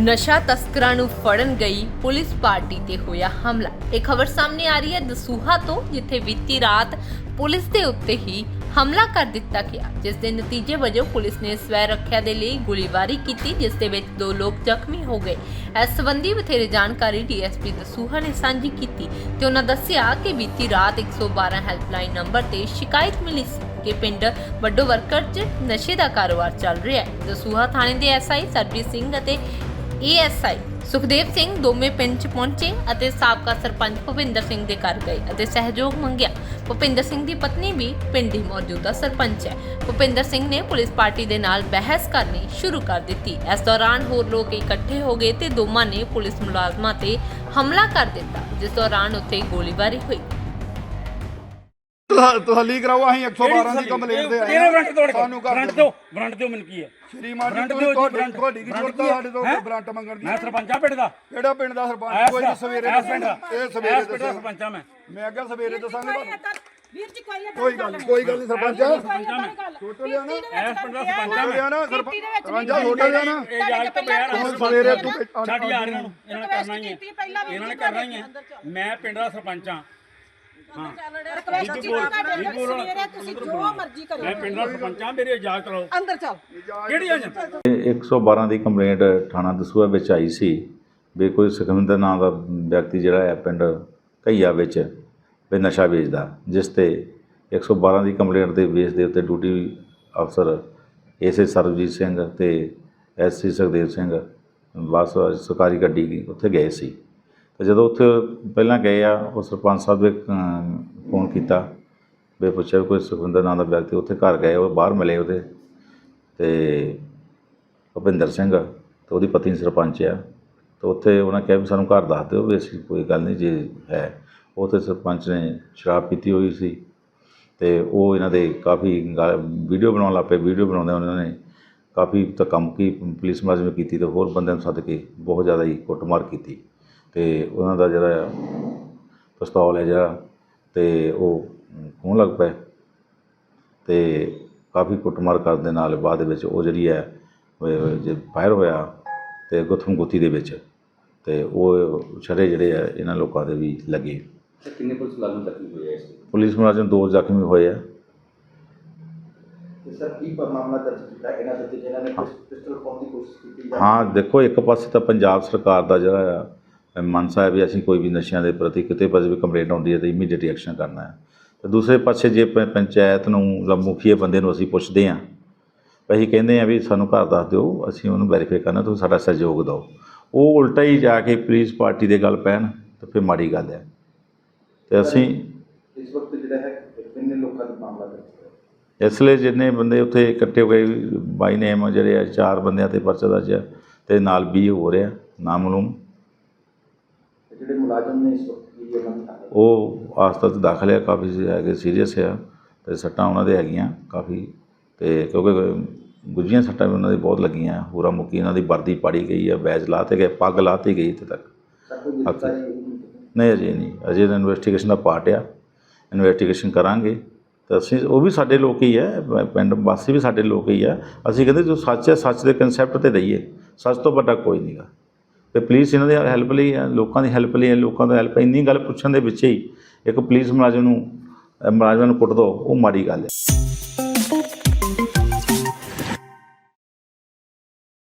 ਨਸ਼ਾ ਤਸਕਰਾਂ ਨੂੰ ਫੜਨ ਗਈ ਪੁਲਿਸ ਪਾਰਟੀ ਤੇ ਹੋਇਆ ਹਮਲਾ। ਇਹ ਖਬਰ ਸਾਹਮਣੇ ਆ ਰਹੀ ਹੈ ਦਸੂਹਾ ਤੋਂ, ਜਿੱਥੇ ਬੀਤੀ ਰਾਤ ਪੁਲਿਸ ਦੇ ਉੱਤੇ ਹੀ ਹਮਲਾ ਕਰ ਦਿੱਤਾ ਗਿਆ, ਜਿਸ ਦੇ ਨਤੀਜੇ ਵਜੋਂ ਪੁਲਿਸ ਨੇ ਸਵੈ ਰੱਖਿਆ ਦੇ ਲਈ ਗੋਲੀਬਾਰੀ ਕੀਤੀ, ਜਿਸ ਦੇ ਵਿੱਚ ਦੋ ਲੋਕ ਜ਼ਖਮੀ ਹੋ ਗਏ। ਇਸ ਸੰਬੰਧੀ ਬਥੇਰੇ ਜਾਣਕਾਰੀ ਡੀਐਸਪੀ ਦਸੂਹਾ ਨੇ ਸਾਂਝੀ ਕੀਤੀ ਤੇ ਉਹਨਾਂ ਦੱਸਿਆ ਕਿ ਬੀਤੀ ਰਾਤ 112 ਹੈਲਪਲਾਈਨ ਨੰਬਰ ਤੇ ਸ਼ਿਕਾਇਤ ਮਿਲੀ ਸੀ ਕਿ ਪਿੰਡ ਵੱਡੋ ਵਰਕਰ 'ਚ ਨਸ਼ੇ ਦਾ ਕਾਰੋਬਾਰ ਚੱਲ ਰਿਹਾ ਹੈ। ਦਸੂਹਾ ਥਾਣੇ ਦੇ ਐਸਆਈ ਸਰਬਜੀਤ ਸਿੰਘ ਅਤੇ ਏਐਸਆਈ ਸੁਖਦੇਵ ਸਿੰਘ ਦੋਵੇਂ ਪਿੰਡ 'ਚ ਪਹੁੰਚੇ ਅਤੇ ਸਾਬਕਾ ਸਰਪੰਚ ਭੁਪਿੰਦਰ ਸਿੰਘ ਦੇ ਘਰ ਗਏ ਅਤੇ ਸਹਿਯੋਗ ਮੰਗਿਆ। ਭੁਪਿੰਦਰ ਸਿੰਘ ਦੀ ਪਤਨੀ ਵੀ ਪਿੰਡ ਦੀ ਮੌਜੂਦਾ ਸਰਪੰਚ ਹੈ। ਭੁਪਿੰਦਰ ਸਿੰਘ ਨੇ ਪੁਲਿਸ ਪਾਰਟੀ ਦੇ ਨਾਲ ਬਹਿਸ ਕਰਨੀ ਸ਼ੁਰੂ ਕਰ ਦਿੱਤੀ। ਇਸ ਦੌਰਾਨ ਹੋਰ ਲੋਕ ਇਕੱਠੇ ਹੋ ਗਏ ਤੇ ਦੋਵਾਂ ਨੇ ਪੁਲਿਸ ਮੁਲਾਜ਼ਮਾਂ ਤੇ ਹਮਲਾ ਕਰ ਦਿੱਤਾ, ਜਿਸ ਦੌਰਾਨ ਉੱਥੇ ਗੋਲੀਬਾਰੀ ਹੋਈ। ਤੁਹਾਲੀ ਕਰਾਓ ਅਸੀਂ 112 ਦੀ ਕੰਪਲੇਂਟ ਦੇ ਆਏ ਤੋੜ ਸਾਨੂੰ ਕਰ ਵਾਰੰਟ ਦਿਓ। ਦਿਓ ਮੈਨੂੰ ਕੀ ਹੈ? ਸ਼੍ਰੀਮਾਨ ਜੀ ਤੁਹਾਡੀ। ਤੁਹਾਡੀ ਕੀ ਜ਼ਰੂਰਤ ਹੈ? ਸਾਡੇ ਤੋਂ? ਵਾਰੰਟ ਮੰਗਣ ਦੀ? ਮੈਂ ਸਰਪੰਚਾ ਪਿੰਡ ਦਾ। ਕਿਹੜਾ ਪਿੰਡ ਦਾ ਸਰਪੰਚ? ਕੋਈ ਸਵੇਰੇ ਇਹ ਸਵੇਰੇ ਦੱਸੋ ਸਰਪੰਚਾ ਮੈਂ। ਮੈਂ ਅੱਗੇ ਸਵੇਰੇ ਦੱਸਾਂਗੇ ਤੁਹਾਨੂੰ। ਵੀਰ ਜੀ ਕੋਈ ਕੋਈ ਗੱਲ ਨਹੀਂ ਕੋਈ ਗੱਲ ਨਹੀਂ ਸਰਪੰਚ ਛੋਟੋ ਲਿਆ ਨਾ। ਐਸ ਪਿੰਡ ਦਾ ਸਰਪੰਚ ਆ ਮੈਂ। ਲਿਆ ਨਾ ਸਰਪੰਚ ਛੋਟਾ ਲਿਆ ਨਾ ਇਹ ਜਾਇਜ਼ ਤੋਂ ਬਗੈਰ ਹੁਣ ਸਵੇਰੇ ਤੂੰ ਛੱਡ ਯਾਰ ਇਹਨਾਂ ਨੂੰ ਇਹਨਾਂ ਨੇ ਕਰਨਾ ਹੀ ਹੈ। ਇਹਨਾਂ ਨੇ ਕਰਨਾ ਹੀ ਹੈ। ਮੈਂ ਪਿੰਡ ਦਾ ਸਰਪੰਚ ਆ। ਹਾਂ। ਰਿਕਵੈਸਟ ਜੀ। ਸਵੇਰੇ ਤੁਸੀਂ ਜੋ ਮਰਜ਼ੀ ਕਰੋ। ਮੈਂ ਪਿੰਡ ਦਾ ਸਰਪੰਚ ਮੇਰੀ ਇਜਾਜ਼ਤ ਲਓ ਅੰਦਰ ਚੱਲ। ਕਿਹੜੀ ਇਜਾਜ਼ਤ ਇਹ 112 ਦੀ ਕੰਪਲੇਂਟ ਥਾਣਾ ਦਸੂਹਾ ਵਿੱਚ ਆਈ ਸੀ ਵੀ ਕੋਈ ਸੁਖਵਿੰਦਰ ਨਾਂ ਦਾ ਵਿਅਕਤੀ ਜਿਹੜਾ ਹੈ ਪਿੰਡ ਘਈਆ ਵਿੱਚ ਵੀ ਨਸ਼ਾ ਵੇਚਦਾ ਜਿਸ ਤੇ 112 ਦੀ ਕੰਪਲੇਂਟ ਦੇ ਬੇਸ ਦੇ ਉੱਤੇ ਡਿਊਟੀ ਅਫਸਰ ਐਸਏ ਸਰਬਜੀਤ ਸਿੰਘ ਤੇ ਐਸਸੀ ਸੁਖਦੇਵ ਸਿੰਘ ਬੱਸ ਸਰਕਾਰੀ ਗੱਡੀ ਗਈ ਉੱਥੇ ਗਏ ਸੀ। ਤੇ ਜਦੋਂ ਉੱਥੇ ਪਹਿਲਾਂ ਗਏ ਆ, ਉਹ ਸਰਪੰਚ ਸਾਹਿਬ ਨੇ ਫੋਨ ਕੀਤਾ ਵੀ ਪੁੱਛਿਆ ਵੀ ਕੋਈ ਸੁਖਵਿੰਦਰ ਨਾਂ ਦਾ ਵਿਅਕਤੀ ਉੱਥੇ ਘਰ ਗਏ, ਉਹ ਬਾਹਰ ਮਿਲੇ ਉਹਦੇ ਤੇ ਭੁਪਿੰਦਰ ਸਿੰਘ, ਤੇ ਉਹਦੀ ਪਤਨੀ ਸਰਪੰਚ ਆ। ਤੇ ਉੱਥੇ ਉਹਨਾਂ ਕਿਹਾ ਵੀ ਸਾਨੂੰ ਘਰ ਦੱਸ ਦਿਓ ਵੀ ਅਸੀਂ ਕੋਈ ਗੱਲ ਨਹੀਂ ਜੇ ਹੈ। ਉਹ ਤੇ ਸਰਪੰਚ ਨੇ ਸ਼ਰਾਬ ਪੀਤੀ ਹੋਈ ਸੀ ਤੇ ਉਹ ਇਹਨਾਂ ਦੇ ਕਾਫੀ ਵੀਡੀਓ ਬਣਾਉਣ ਲੱਗ ਪਏ, ਵੀਡੀਓ ਬਣਾਉਂਦੇ ਉਹਨਾਂ ਨੇ ਕਾਫੀ ਧੱਕਾਮੁੱਕੀ ਪੁਲਿਸ ਮੁਲਾਜ਼ਮ ਕੀਤੀ ਤੇ ਹੋਰ ਬੰਦਿਆਂ ਨੂੰ ਸੱਦ ਕੇ ਬਹੁਤ ਜ਼ਿਆਦਾ ਹੀ ਕੁੱਟਮਾਰ ਕੀਤੀ। ਤੇ ਉਹਨਾਂ ਦਾ ਜਿਹੜਾ ਪਿਸਤੌਲ ਹੈ ਜਿਹੜਾ ਤੇ ਉਹ ਖੋਹਣ ਲੱਗ ਪਏ ਤੇ ਕਾਫੀ ਕੁੱਟਮਾਰ ਕਰਨ ਦੇ ਨਾਲ ਬਾਅਦ ਵਿੱਚ ਉਹ ਜਿਹੜੀ ਹੈ ਫਾਇਰ ਹੋਇਆ ਤੇ ਗੁੱਥਮ ਗੁੱਥੀ ਦੇ ਵਿੱਚ ਤੇ ਉਹ ਛੜੇ ਜਿਹੜੇ ਆ ਇਹਨਾਂ ਲੋਕਾਂ ਦੇ ਵੀ ਲੱਗੇ। ਕਿੰਨੇ ਪੁਲਿਸ ਮੁਲਾਜ਼ਮ ਜ਼ਖਮੀ ਹੋਏ ਆ? ਪੁਲਿਸ ਮੁਲਾਜ਼ਮ ਦੋ ਜ਼ਖਮੀ ਹੋਏ ਆ। ਸਰ ਕੀ ਪਰ ਮਾਮਲਾ ਦਰਜ ਕੀਤਾ ਇਹਨਾਂ ਦੇ ਜਿਨ੍ਹਾਂ ਨੇ ਪਿਸ- ਪਿਸਟਲ ਪਾਉਣ ਦੀ ਕੋਸ਼ਿਸ਼ ਕੀਤੀ ਹਾਂ ਦੇਖੋ ਇੱਕ ਪਾਸੇ ਤਾਂ ਪੰਜਾਬ ਸਰਕਾਰ ਦਾ ਜਿਹੜਾ ਆ ਮਨਸਾ ਹੈ ਵੀ ਅਸੀਂ ਕੋਈ ਵੀ ਨਸ਼ਿਆਂ ਦੇ ਪ੍ਰਤੀ ਕਿਤੇ ਪਾਸੇ ਵੀ ਕੰਪਲੇਂਟ ਆਉਂਦੀ ਹੈ ਤਾਂ ਇਮੀਡੀਏਟ ਐਕਸ਼ਨ ਕਰਨਾ ਹੈ। ਤੇ ਦੂਸਰੇ ਪਾਸੇ ਜੇ ਪੰਚਾਇਤ ਨੂੰ ਜਾਂ ਮੁਖੀਏ ਬੰਦੇ ਨੂੰ ਅਸੀਂ ਪੁੱਛਦੇ ਹਾਂ ਅਸੀਂ ਕਹਿੰਦੇ ਆ ਵੀ ਸਾਨੂੰ ਘਰ ਦੱਸ ਦਿਓ ਅਸੀਂ ਉਹਨੂੰ ਵੈਰੀਫਾਈ ਕਰਨਾ ਤੁਸੀਂ ਸਾਡਾ ਸਹਿਯੋਗ ਦਿਓ। ਉਹ ਉਲਟਾ ਹੀ ਜਾ ਕੇ ਪੁਲਿਸ ਪਾਰਟੀ ਦੇ ਗੱਲ ਪੈਣ ਤਾਂ ਫਿਰ ਮਾੜੀ ਗੱਲ ਹੈ। ਤੇ ਅਸੀਂ ਇਸ ਵਕਤ ਜਿਹੜਾ ਹੈ ਕਿੰਨੇ ਲੋਕਾਂ ਦਾ ਮਾਮਲਾ ਹੋਇਆ? ਇਸ ਲਈ ਜਿੰਨੇ ਬੰਦੇ ਉੱਥੇ ਇਕੱਠੇ ਹੋ ਗਏ ਬਾਈ ਨੇਮ ਜਿਹੜੇ ਆ ਚਾਰ ਬੰਦਿਆਂ ਤੇ ਪਰਚਾ ਦਰਜ ਆ ਤੇ ਨਾਲ 20 ਹੋ ਰਿਹਾ ਨਾਮਲੂਮ। ਜਿਹੜੇ ਮੁਲਾਜ਼ਮ ਨੇ ਇਸ ਵਕਤ ਕੀ ਉਹਨਾਂ ਦੀ ਹਾਲਤ ਉਹ ਹਸਪਤਾਲ 'ਚ ਦਾਖਲ ਹੈ ਕਾਫੀ ਹੈਗੇ ਸੀਰੀਅਸ ਆ ਤੇ ਸੱਟਾਂ ਉਹਨਾਂ ਦੇ ਹੈਗੀਆਂ ਕਾਫੀ ਤੇ ਕਿਉਂਕਿ ਗੁੱਜੀਆਂ ਸੱਟਾਂ ਵੀ ਉਹਨਾਂ ਦੇ ਬਹੁਤ ਲੱਗੀਆਂ ਪੂਰਾ ਮੁੱਕੀ ਉਹਨਾਂ ਦੀ ਵਰਦੀ ਪਾੜੀ ਗਈ ਹੈ ਬੈਜ ਲਾਤੇ ਗਏ ਪੱਗ ਲਾਤੀ ਗਈ ਇੱਥੇ ਤੱਕ। ਨਹੀਂ? ਅਜੇ ਨਹੀਂ। ਅਜੇ ਤਾਂ ਇਨਵੈਸਟੀਗੇਸ਼ਨ ਦਾ ਪਾਰਟ ਆ। ਇਨਵੈਸਟੀਗੇਸ਼ਨ ਕਰਾਂਗੇ। ਤਾਂ ਅਸੀਂ ਉਹ ਵੀ ਸਾਡੇ ਲੋਕ ਹੀ ਹੈ ਪਿੰਡ ਵਾਸੀ ਵੀ ਸਾਡੇ ਲੋਕ ਹੀ ਆ। ਅਸੀਂ ਕਹਿੰਦੇ ਜੋ ਸੱਚ ਹੈ ਸੱਚ ਦੇ ਕਨਸੈਪਟ ਤੇ ਰਹੀਏ। ਸੱਚ ਤੋਂ ਵੱਡਾ ਕੋਈ ਨਹੀਂਗਾ ਤੇ ਪੁਲਿਸ ਇਹਨਾਂ ਦੀ ਹੈਲਪ ਲਈ ਹੈ ਲੋਕਾਂ ਦੀ ਹੈਲਪ ਲਈ ਹੈ ਲੋਕਾਂ ਦਾ ਹੈਲਪ ਇੰਨੀ ਗੱਲ ਪੁੱਛਣ ਦੇ ਵਿੱਚ ਹੀ ਇੱਕ ਪੁਲਿਸ ਮੁਲਾਜ਼ਮ ਨੂੰ ਅ, ਮੁਲਾਜ਼ਮਾਂ ਨੂੰ ਕੁੱਟ ਦੋ ਉਹ ਮਾੜੀ ਗੱਲ ਹੈ।